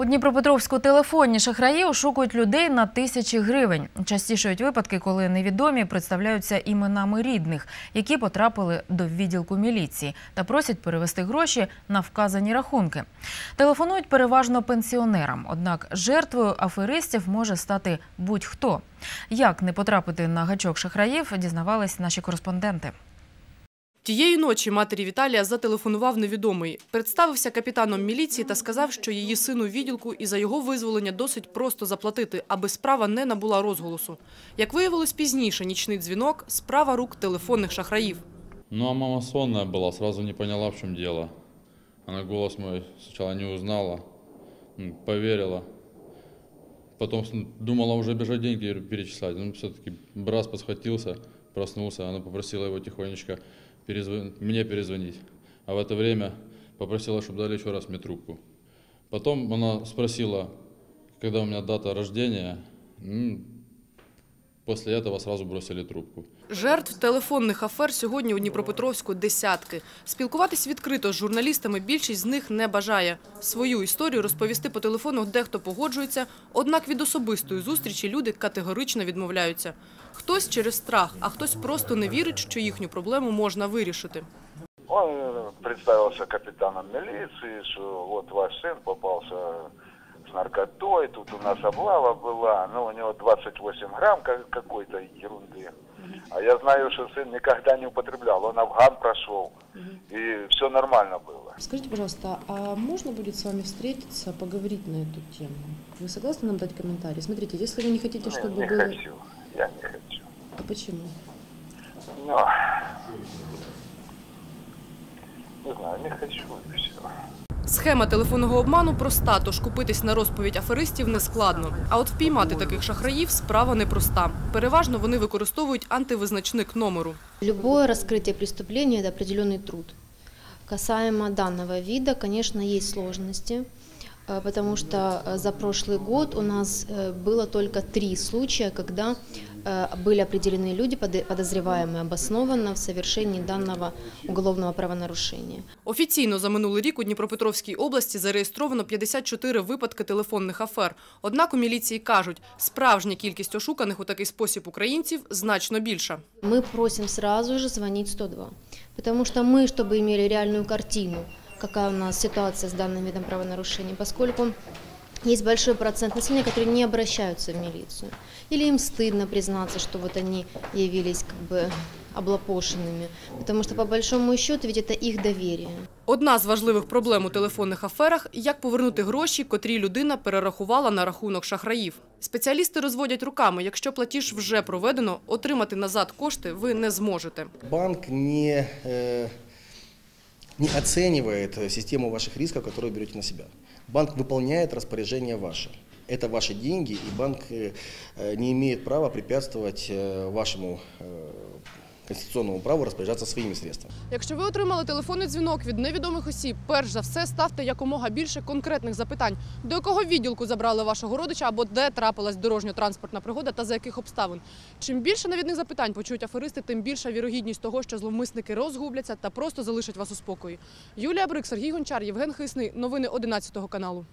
У Дніпропетровську телефонні шахраї ошукують людей на тисячі гривень. Частішають випадки, коли невідомі представляються іменами рідних, які потрапили до відділку міліції та просять перевести гроші на вказані рахунки. Телефонують переважно пенсіонерам, однак жертвою аферистів може стати будь-хто. Як не потрапити на гачок шахраїв, дізнавались наші кореспонденти. Тієї ночі матері Віталія зателефонував невідомий. Представився капітаном міліції та сказав, що її сину відділку і за його визволення досить просто заплатити, аби справа не набула розголосу. Як виявилось пізніше, нічний дзвінок – справа рук телефонних шахраїв. Ну, а мама сонная была, сразу не поняла, в чем дело. Она голос мой сначала не узнала, м, поверила. Потом с- думала уже бежать деньги перечислять. Но все-таки раз подсхватился, проснулся, она попросила его тихонечко перезв- мне перезвонить. А в это время попросила, чтобы дали еще раз мне трубку. Потом она спросила, когда у меня дата рождения. М, После этого сразу бросили трубку. Жертв телефонних афер сьогодні у Дніпропетровську десятки. Спілкуватись відкрито з журналістами більшість з них не бажає. Свою історію розповісти по телефону дехто погоджується, однак від особистої зустрічі люди категорично відмовляються. Хтось через страх, а хтось просто не вірить, що їхню проблему можна вирішити. Он э, представился капитаном милиции, что вот ваш сын попался С наркотой, тут у нас облава была, ну у него 28 грамм как- какой-то ерунды. А я знаю, что сын никогда не употреблял, он Афган прошел, и все нормально было. Скажите, пожалуйста, а можно будет с вами встретиться, поговорить на эту тему? Вы согласны нам дать комментарий? Смотрите, если вы не хотите, Не, чтобы не было... хочу, я не хочу. А почему? Ну, не знаю, не хочу и все. Схема телефонного обману проста, тож купитись на розповідь аферистів не складно. А от впіймати таких шахраїв справа непроста. Переважно вони використовують антивизначник номеру. Любое раскрытие преступления – это определенный труд. Касаемо данного вида, конечно, есть сложности, э, потому что э, за прошлый год у нас э, было только три случая, когда э, были определены люди, поды- подозреваемые обоснованно в совершении данного уголовного правонарушения. Офіційно за минулий рік у Дніпропетровській області зареєстровано 54 випадки телефонних афер. Однак у міліції кажуть, справжня кількість ошуканих у такий спосіб українців значно більша. Мы просим сразу же звонить 102, потому что мы, чтобы имели реальную картину, какая у нас ситуация с данным видом правонарушений, поскольку есть большой процент населения, которые не обращаются в милицию. Или им стыдно признаться, что вот они явились как бы облапошенными. Потому что по большому счету ведь это их доверие. Одна з важливих проблем у телефонних аферах – як повернути гроші, котрі людина перерахувала на рахунок шахраїв. Спеціалісти розводять руками, якщо платіж вже проведено, отримати назад кошти ви не зможете. Банк не, э, не оценивает систему ваших рисков, которые берете на себя. Банк выполняет распоряжение ваше. Это ваши деньги, и банк э, э, не имеет права препятствовать э, вашему конституционному праву распоряжаться своими средствами. Якщо ви отримали телефонний дзвінок від невідомих осіб, перш за все ставте якомога більше конкретних запитань. До якого відділку забрали вашого родича або де трапилась дорожньо-транспортна пригода та за яких обставин. Чим більше навідних запитань почують аферисти, тим більша вірогідність того, що зловмисники розгубляться та просто залишать вас у спокої. Юлія Брик, Сергій Гончар, Євген Хисний. Новини 11 каналу.